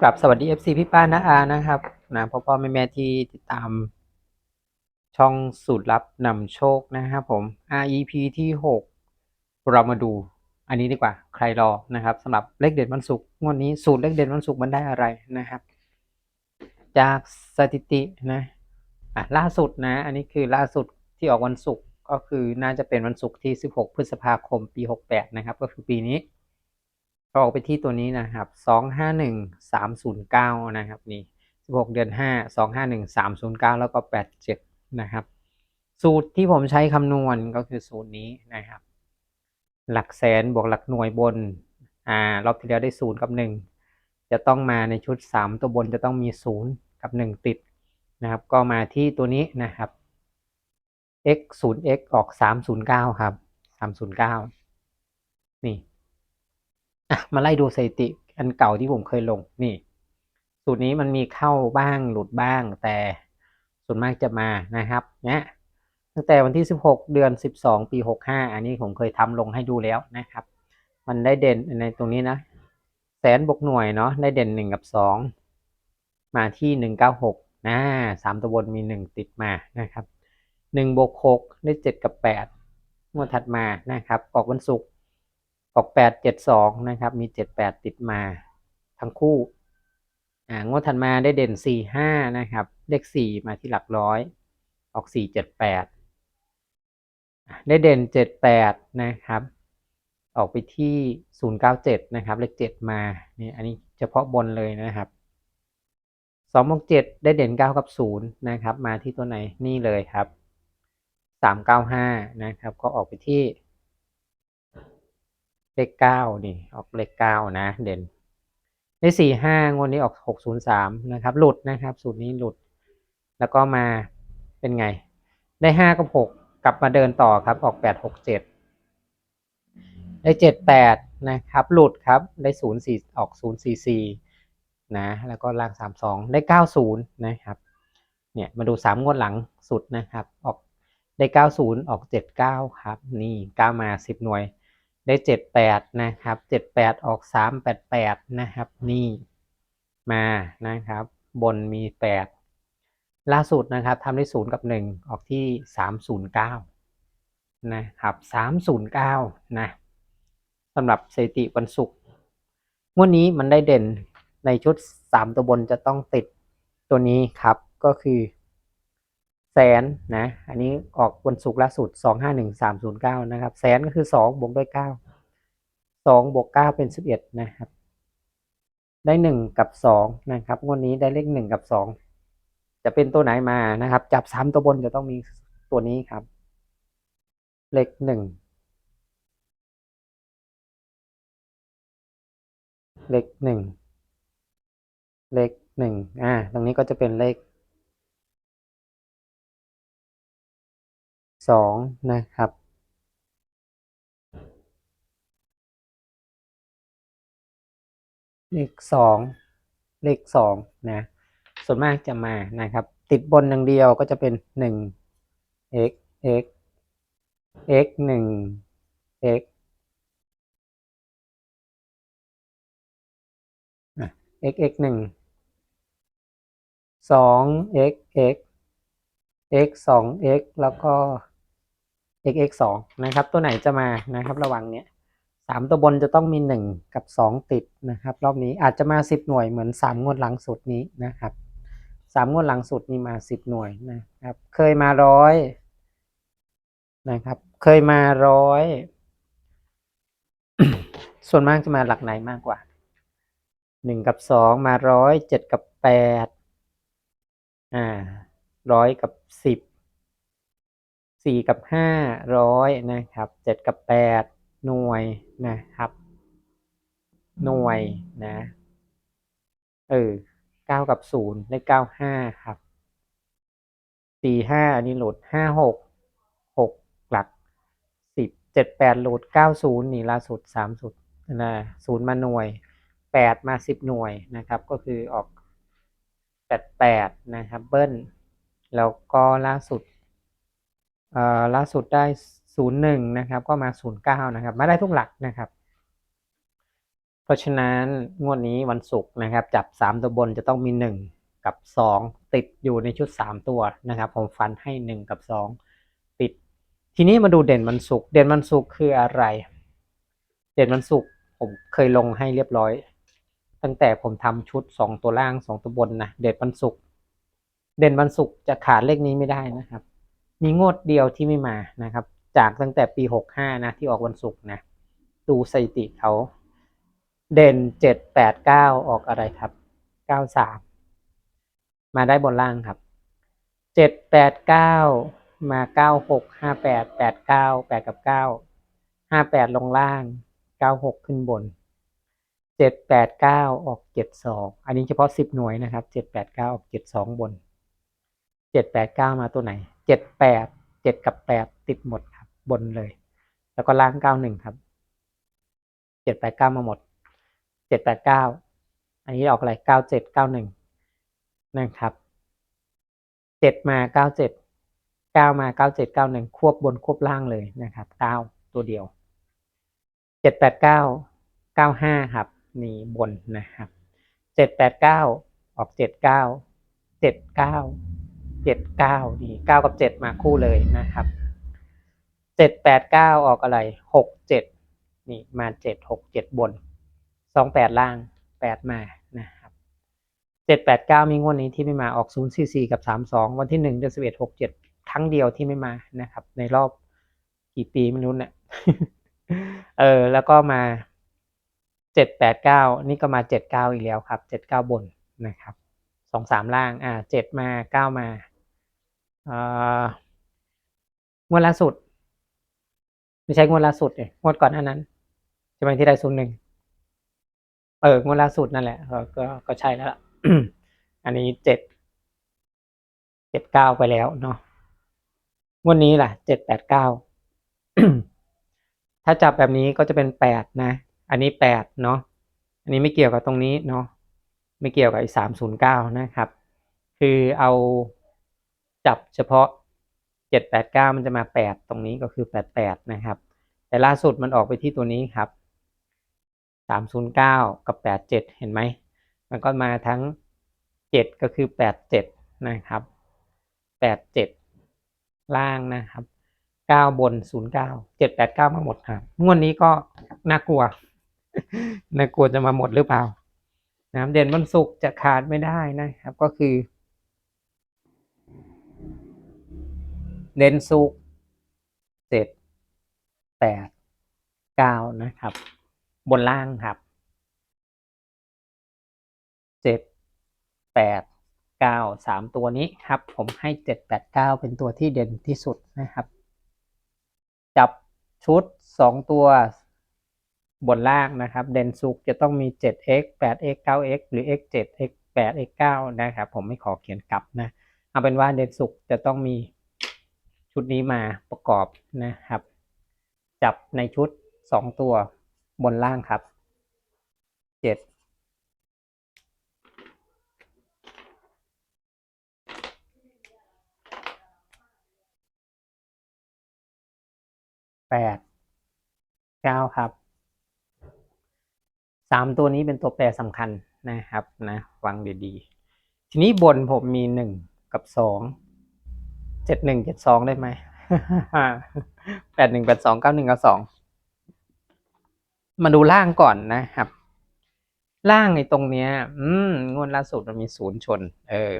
กลับสวัสดี FC พี่ป้านะอานะครับนะพ่อพ่อแม่แม่ที่ติดตาม ช่องสูตรลับนำโชคนะครับผม REP ที่ 6 เรามาดู อันนี้ดีกว่า ใครรอนะครับสำหรับเลขเด่นวันศุกร์งวดนี้สูตรเลขเด่นวันศุกร์มันได้อะไรนะครับ จากสถิตินะอะล่าสุดนะ อันนี้คือล่าสุดที่ออกวันศุกร์ก็คือน่าจะเป็นวันศุกร์ที่ 16 พฤษภาคมปี 68 นะครับ ก็คือปีนี้ ก็ออกไปที่ตัวนี้นะครับสองห้าหนึ่งสามศูนย์เก้านะครับนี่สิบหกเดือนห้าสองห้าหนึ่งสามศูนย์เก้าแล้วก็แปดเจ็ดนะครับ สูตรที่ผมใช้คำนวณก็คือสูตรนี้นะครับ หลักแสนบวกหลักหน่วยบน อ่ารอบที่แล้วได้ศูนย์กับหนึ่งจะต้องมาในชุดสามตัวบนจะต้องมีศูนย์กับหนึ่งติดนะครับ ก็มาที่ตัวนี้นะครับ x ศูนย์ x ออกสามศูนย์เก้าครับสามศูนย์เก้านี่ อะมาไล่ดูสถิติอันเก่าที่ผมเคยลงนี่ สูตรนี้มันมีเข้าบ้างหลุดบ้าง แต่ส่วนมากจะมานะครับเนี่ยตั้งแต่วันที่ 16 เดือน 12 ปี 65 อันนี้ผมเคยทำลงให้ดูแล้วนะครับ มันได้เด่นในตรงนี้นะ แสนบวกหน่วยเนาะได้เด่น 1 กับ 2 มาที่ 196นะสามตัวบนมี 1 ติดมานะครับ1บวก6ได้ 7 กับ8งวดถัดมานะครับออกวันศุกร์ ออกแปดเจ็ดสองนะครับ มีเจ็ดแปดติดมาทั้งคู่อ่างวดถัดมาได้เด่นสี่ห้านะครับ เลขสี่มาที่หลักร้อย ออกสี่เจ็ดแปดได้เด่นเจ็ดแปดนะครับ ออกไปที่ศูนย์เก้าเจ็ดนะครับ เลขเจ็ดมาเนี่ยอันนี้เฉพาะบนเลยนะครับสองบวกเจ็ดได้เด่นเก้ากับศูนย์นะครับ มาที่ตัวไหนนี่เลยครับสามเก้าห้านะครับ ก็ออกไปที่ เลขเก้านี่ออกเลขเก้านะ เด่นในสี่ห้างวดนี้ออกหกศูนย์สามนะครับ หลุดนะครับสูตรนี้หลุด แล้วก็มาเป็นไง ได้ห้ากับหกกลับมาเดินต่อครับ ออกแปดหกเจ็ดได้เจ็ดแปดนะครับ หลุดครับ ได้ศูนย์สี่ออกศูนย์สี่สี่นะ แล้วก็ล่างสามสองได้เก้าศูนย์นะครับ เนี่ยมาดูสามงวดหลังสุดนะครับ ออกได้เก้าศูนย์ออกเจ็ดเก้าครับ นี่เก้ามาสิบหน่วย ได้เจ็ดแปดนะครับเจ็ดแปดออกสามแปดแปดนะครับ นี่มานะครับ บนมีแปดล่าสุดนะครับทำได้ศูนย์กับหนึ่งออกที่สามศูนย์เก้านะครับสามศูนย์เก้านะสำหรับสถิติวันศุกร์งวดนี้มันได้เด่นในชุดสามตัวบนจะต้องติดตัวนี้ครับก็คือ แสนนะ อันนี้ออกวันศุกร์ล่าสุดสองห้าหนึ่งสามศูนย์เก้านะครับ แสนก็คือสองบวกด้วยเก้าสองบวกเก้าเป็นสิบเอ็ดนะครับ ได้หนึ่งกับสองนะครับงวดนี้ได้เลขหนึ่งกับสองจะเป็นตัวไหนมานะครับ จับสามตัวบนจะต้องมีตัวนี้ครับ เลขหนึ่งเลขหนึ่งเลขหนึ่งอ่า ตรงนี้ก็จะเป็นเลข สองนะครับ เลขสองเลขสองนะ ส่วนมากจะมานะครับ ติดบนอย่งเดียวก็จะเป็นหนึ่ง x x x หนึ่ง x x x หนึ่งสอง x x x สอง x แล้วก็ x x สองนะครับ ตัวไหนจะมานะครับ ระวังเนี้ยสามตัวบนจะต้องมีหนึ่งกับสองติดนะครับ รอบนี้อาจจะมาสิบหน่วยเหมือนสามงวดหลังสุดนี้นะครับสามงวดหลังสุดนี้มาสิบหน่วยนะครับ เคยมาร้อยนะครับ เคยมาร้อยส่วนมากจะมาหลักไหนมากกว่าหนึ่งกับสองมาร้อยเจ็ดกับแปดอ่าร้อยกับสิบ สี่กับห้าร้อยนะครับเจ็ดกับแปดหน่วยนะครับ หน่วยนะเออเก้ากับศูนย์ได้เก้าห้าครับสี่ห้าอันนี้โหลดห้าหกหกหลักสิบเจ็ดแปดโหลดเก้าศูนย์นี่ล่าสุดสามสุดนะศูนย์มาหน่วยแปดมาสิบหน่วยนะครับ ก็คือออกแปดแปดนะครับเบิ้ลแล้วก็ล่าสุด ล่าสุดได้ศูนย์หนนะครับ ก็มาศูนย์เก้านะครับ มาได้ทุกหลักนะครับ เพราะฉะนั้นงวดนี้วันศุกร์นะครับ จับสามตัวบนจะต้องมีหนึ่งกับสองติดอยู่ในชุดสามตัวนะครับ ผมฟันให้หนึ่งกับสองติด ทีนี้มาดูเด่นวันศุกร์เด่นวันศุกร์คืออะไร เด่นวันศุกร์ผมเคยลงให้เรียบร้อย ตั้งแต่ผมทำชุดสองตัวล่างสองตัวบนนะเด่นวันศุกร์เด่นวันศุกร์จะขาดเลขนี้ไม่ได้นะครับ มีงวดเดียวที่ไม่มานะครับ จากตั้งแต่ปีหกห้านะที่ออกวันศุกร์นะ ดูสถิติเขา เด่นเจ็ดแปดเก้าออกอะไรครับเก้าสามมาได้บนล่างครับเจ็ดแปดเก้ามาเก้าหกห้าแปดแปดเก้าแปดกับเก้าห้าแปดลงล่างเก้าหกขึ้นบนเจ็ดแปดเก้าออกเจ็ดสองอันนี้เฉพาะสิบหน่วยนะครับเจ็ดแปดเก้าออกเจ็ดสองบน เจ็ดแปดเก้ามาตัวไหนเจ็ดแปดเจ็ดกับแปดติดหมดครับ บนเลย แล้วก็ล่างเก้าหนึ่งครับเจ็ดแปดเก้ามาหมดเจ็ดแปดเก้าอันนี้ออกอะไรเก้าเจ็ดเก้าหนึ่งนะครับเจ็ดมาเก้าเจ็ดเก้ามาเก้าเจ็ดเก้าหนึ่งควบบนควบล่างเลยนะครับเก้าตัวเดียวเจ็ดแปดเก้าเก้าห้าครับนี่บนนะครับเจ็ดแปดเก้าออกเจ็ดเก้าเจ็ดเก้า เจ็ดเก้านี่เก้ากับเจ็ดมาคู่เลยนะครับเจ็ดแปดเก้าออกอะไรหกเจ็ดนี่มาเจ็ดหกเจ็ดบนสองแปดล่างแปดมานะครับเจ็ดแปดเก้ามีงวดนี้ที่ไม่มาออกศูนย์สี่สี่กับสามสองวันที่หนึ่งเดือนสิบเอ็ดหกเจ็ดครั้งเดียวที่ไม่มานะครับ ในรอบกี่ปีไม่รู้เนี่ยเออแล้วก็มาเจ็ดแปดเก้านี่ก็มาเจ็ดเก้าอีกแล้วครับเจ็ดเก้าบนนะครับสองสามล่างอ่าเจ็ดมาเก้ามา งวดล่าสุด ไม่ใช่งวดล่าสุดเนี่ยงวดก่อนหน้านั้นใช่ไหมที่ได้ศูนย์หนึ่งเอองวดล่าสุดนั่นแหละก็ก็ใช่แล้วล่ะอันนี้เจ็ดเจ็ดเก้าไปแล้วเนาะงวดนี้ล่ะเจ็ดแปดเก้าถ้าจับแบบนี้ก็จะเป็นแปดนะ อันนี้แปดเนาะอันนี้ไม่เกี่ยวกับตรงนี้เนาะไม่เกี่ยวกับไอ้สามศูนย์เก้านะครับ คือเอา จับเฉพาะเจ็ดแปดเก้ามันจะมาแปดตรงนี้ก็คือแปดแปดนะครับ แต่ล่าสุดมันออกไปที่ตัวนี้ครับสามศูนย์เก้ากับแปดเจ็ดเห็นไหม มันก็มาทั้งเจ็ดก็คือแปดเจ็ดนะครับแปดเจ็ดล่างนะครับเก้าบนศูนย์เก้าเจ็ดแปดเก้ามาหมดครับงวดนี้ก็น่ากลัว น่ากลัวจะมาหมดหรือเปล่านะครับเด่นวันศุกร์จะขาดไม่ได้นะครับ ก็คือ เด่นศุกเจ็ดแปดเก้านะครับ บนล่างครับเจ็ดแปดเก้าสามตัวนี้ครับ ผมให้เจ็ดแปดเก้าเป็นตัวที่เด่นที่สุดนะครับ จับชุดสองตัวบนล่างนะครับ เด่นสุกจะต้องมี 7x 8x 9x หรือ x 7 x 8 x 9นะครับ ผมไม่ขอเขียนกลับนะ เอาเป็นว่าเด่นสุกจะต้องมี ชุดนี้มาประกอบนะครับ จับในชุดสองตัวบนล่างครับเจ็ดแปดเก้าครับสามตัวนี้เป็นตัวแปรสำคัญนะครับนะฟังดีๆ ทีนี้บนผมมีหนึ่งกับสอง เจ็ดหนึ่งเจ็ดสองได้ไหมแปดหนึ่งแปดสองเก้าหนึ่งกับสองมาดูล่างก่อนนะครับ ล่างในตรงเนี้ย อืมงวดล่าสุดมันมีศูนย์ชน เออ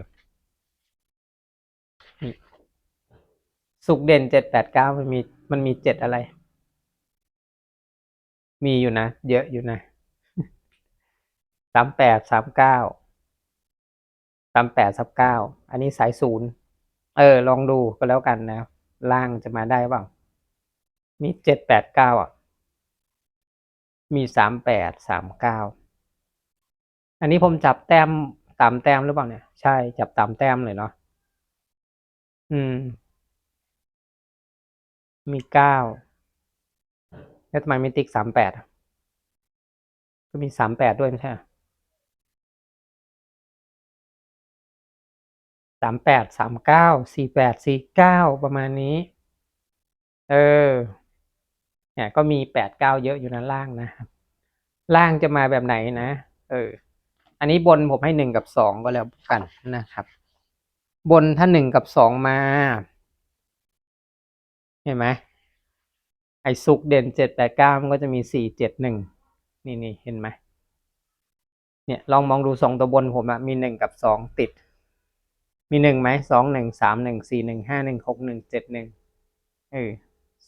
สุกเด่นเจ็ดแปดเก้ามันมีมันมีเจ็ดอะไร มีอยู่นะ เยอะอยู่นะสามแปดสามเก้าสามแปดสับเก้าอันนี้สายศูนย์ เออ ลองดูก็แล้วกันนะ ล่างจะมาได้บ้างมีเจ็ดแปดเก้าอะ มีสามแปดสามเก้าอันนี้ผมจับแต้มตามแต้มหรือเปล่าเนี่ย ใช่จับตามแต้มเลยเนาะอืม มีเก้าแล้วทำไมไม่ติ๊กสามแปดก็มีสามแปดด้วยไม่ สามแปดสามเก้าสี่แปดสี่เก้าประมาณนี้ เออเนี่ยก็มีแปดเก้าเยอะอยู่ด้านล่างนะครับล่างจะมาแบบไหนนะ เออ อันนี้บนผมให้หนึ่งกับสองก็แล้วกันนะครับ บนถ้าหนึ่งกับสองมา เห็นไหมไอ้สุกเด่นเจ็ดแปดเก้ามันก็จะมีสี่เจ็ดหนึ่งนี่นี่เห็นไหมเนี่ยลองมองดูสองตัวบนผมอะมีหนึ่งกับสองติด มีหนึ่งไหมสองหนึ่งสามหนึ่งสี่หนึ่งห้าหนึ่งหกหนึ่งเจ็ดหนึ่งเออ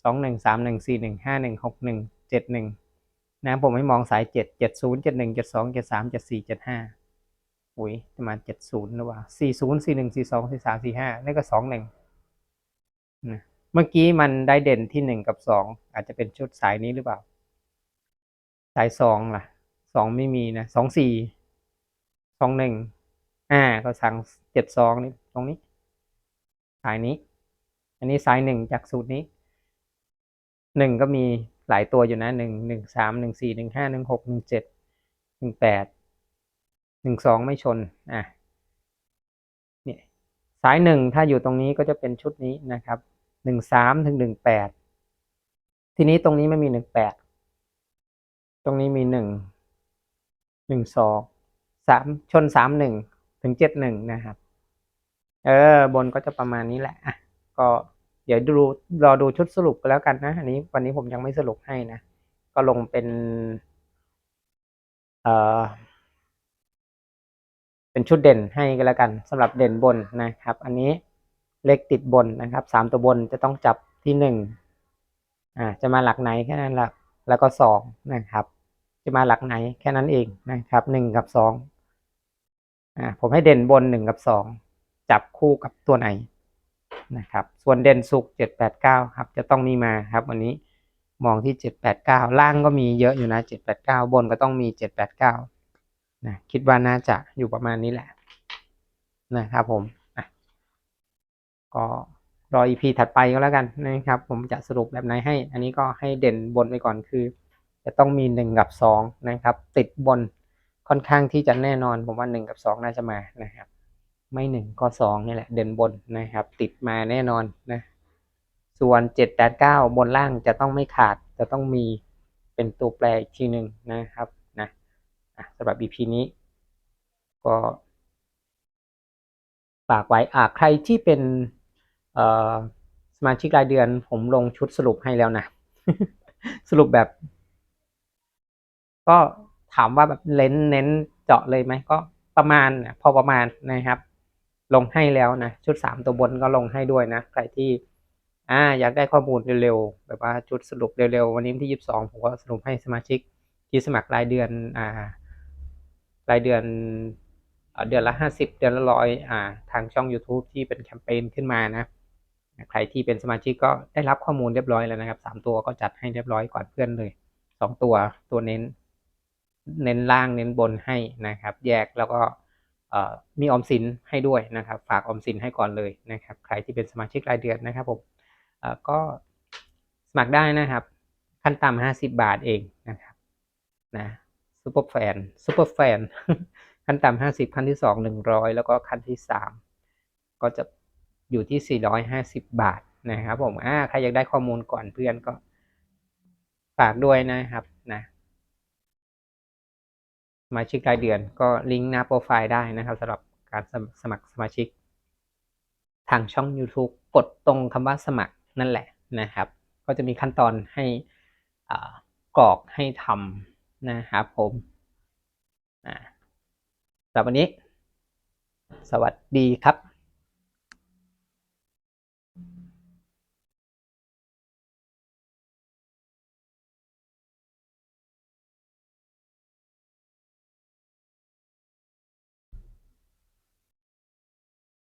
สองหนึ่งสามหนึ่งสี่หนึ่งห้าหนึ่งหกหนึ่งเจ็ดหนึ่งนะผมให้มองสายเจ็ดเจ็ดศูนย์เจ็ดหนึ่งเจ็ดสองเจ็ดสามเจ็ดสี่เจ็ดห้าอุ้ยประมาณเจ็ดศูนย์หรือว่าสี่ศูนย์สี่หนึ่งสี่สองสี่สามสี่ห้านี่ก็สองหนึ่งนะเมื่อกี้มันได้เด่นที่หนึ่งกับสองอาจจะเป็นชุดสายนี้หรือเปล่า สายสองล่ะสองไม่มีนะสองสี่สองหนึ่ง อ่าก็สั่งเจ็ดสองนี่ตรงนี้ สายนี้ อันนี้สายหนึ่งจากสูตรนี้หนึ่งก็มีหลายตัวอยู่นะหนึ่งหนึ่งสามหนึ่งสี่หนึ่งห้าหนึ่งหกหนึ่งเจ็ดหนึ่งแปดหนึ่งสองไม่ชนอะเนี่ยสายหนึ่งถ้าอยู่ตรงนี้ก็จะเป็นชุดนี้นะครับหนึ่งสามถึงหนึ่งแปดทีนี้ตรงนี้ไม่มีหนึ่งแปดตรงนี้มีหนึ่งหนึ่งสองสามชนสามหนึ่ง ถึงเจ็ดหนึ่งนะครับ เออบนก็จะประมาณนี้แหละอะก็เดี๋ยวดูรอดูชุดสรุปกันแล้วกันนะ อันนี้วันนี้ผมยังไม่สรุปให้นะ ก็ลงเป็นเอ่อเป็นชุดเด่นให้กันแล้วกันสำหรับเด่นบนนะครับ อันนี้เลขติดบนนะครับสามตัวบนจะต้องจับที่หนึ่งอ่าจะมาหลักไหนแค่นั้นหละแล้วก็สองนะครับ จะมาหลักไหนแค่นั้นเองนะครับหนึ่งกับสอง อ่าผมให้เด่นบนหนึ่งกับสองจับคู่กับตัวไหนนะครับ ส่วนเด่นสุกเจ็ดแปดเก้าครับ จะต้องมีมาครับ วันนี้มองที่เจ็ดแปดเก้าล่างก็มีเยอะอยู่นะเจ็ดแปดเก้าบนก็ต้องมีเจ็ดแปดเก้านะคิดว่าน่าจะอยู่ประมาณนี้แหละนะครับผมอะก็รออีพีถัดไปก็แล้วกันนะครับ ผมจะสรุปแบบไหนให้ อันนี้ก็ให้เด่นบนไปก่อนคือ จะต้องมีหนึ่งกับสองนะครับ ติดบน ค่อนข้างที่จะแน่นอนผมว่าหนึ่งกับสองน่าจะมานะครับ ไม่หนึ่งก็สองนี่แหละ เด่นบนนะครับ ติดมาแน่นอนนะ ส่วนเจ็ดแปดเก้าบนล่างจะต้องไม่ขาดจะต้องมีเป็นตัวแปรอีกทีหนึ่งนะครับนะสำหรับ EP นี้ ก็ฝากไว้อ่าใครที่เป็นสมาชิกรายเดือน ผมลงชุดสรุปให้แล้วนะ สรุปแบบ ก็ ถามว่าแบบเน้นเน้นเจาะเลยไหมก็ประมาณนะพอประมาณนะครับ ลงให้แล้วนะชุดสามตัวบนก็ลงให้ด้วยนะใครที่อ่าอยากได้ข้อมูลเร็วๆแบบว่าชุดสรุปเร็วๆวันนี้ที่ยี่สิบสองผมก็สรุปให้สมาชิกที่สมัครรายเดือนอ่ารายเดือนเอ่อเดือนละห้าสิบเดือนละร้อยอ่าทางช่อง YouTube ที่เป็นแคมเปญขึ้นมานะใครที่เป็นสมาชิกก็ได้รับข้อมูลเรียบร้อยแล้วนะครับสามตัวก็จัดให้เรียบร้อยก่อนเพื่อนเลยสองตัวตัวเน้น เน้นล่างเน้นบนให้นะครับ แยกแล้วก็มีออมสินให้ด้วยนะครับ ฝากออมสินให้ก่อนเลยนะครับ ใครที่เป็นสมาชิกรายเดือนนะครับผมก็สมัครได้นะครับ ขั้นต่ำห้าสิบบาทเองนะครับนะซูเปอร์แฟนซูเปอร์แฟนขั้นต่ำห้าสิบขั้นที่สองหนึ่งร้อยแล้วก็ขั้นที่สามก็จะอยู่ที่สี่ร้อยห้าสิบบาทนะครับผมอ่าใครอยากได้ข้อมูลก่อนเพื่อนก็ฝากด้วยนะครับนะ มาชิกรายเดือน ก็ลิงก์หน้าโปรไฟล์ได้นะครับสำหรับการสมัครสมาชิก ทางช่อง YouTube กดตรงคำว่าสมัครนั่นแหละนะครับ ก็จะมีขั้นตอนให้กรอกให้ทำนะครับผมสำหรับวันนี้ สวัสดีครับ